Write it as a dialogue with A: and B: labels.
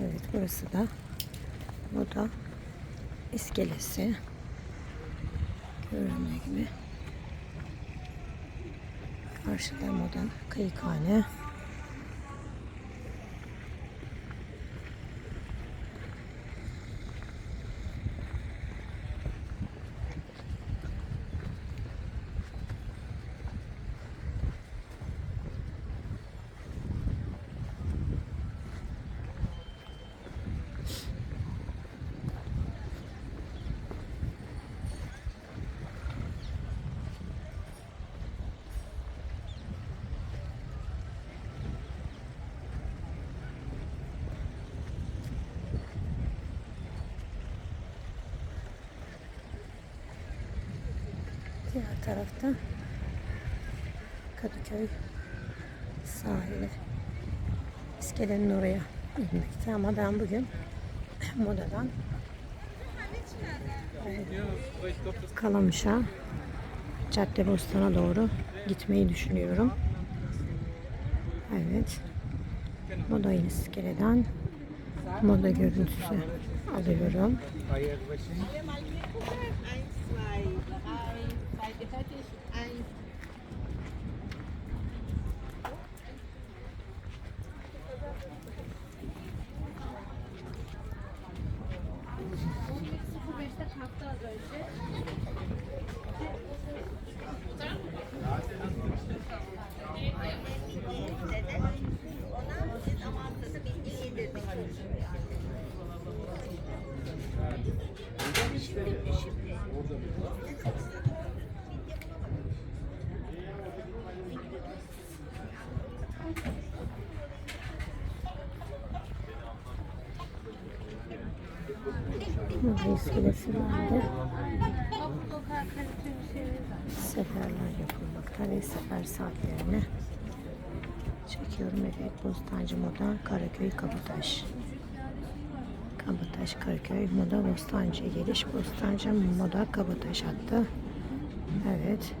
A: Evet burası da moda iskelesi. Göründüğü gibi. Karşıda moda kayıkhane. Diğer tarafta Kadıköy sahili. İskelenin oraya inmekte ama ben bugün modadan Kalamış'a Caddebostan'a doğru gitmeyi düşünüyorum. Evet. Moda iskeleden moda görüntüsü alıyorum. Moda iskelesi vardı. Seferler yapılmakta ve sefer saatlerini çekiyorum. Evet, Bostancı Moda, Karaköy, Kabataş. Kabataş, Karaköy, Moda, Bostancı'ya geliş. Bostancı Moda, Kabataş hattı. Evet.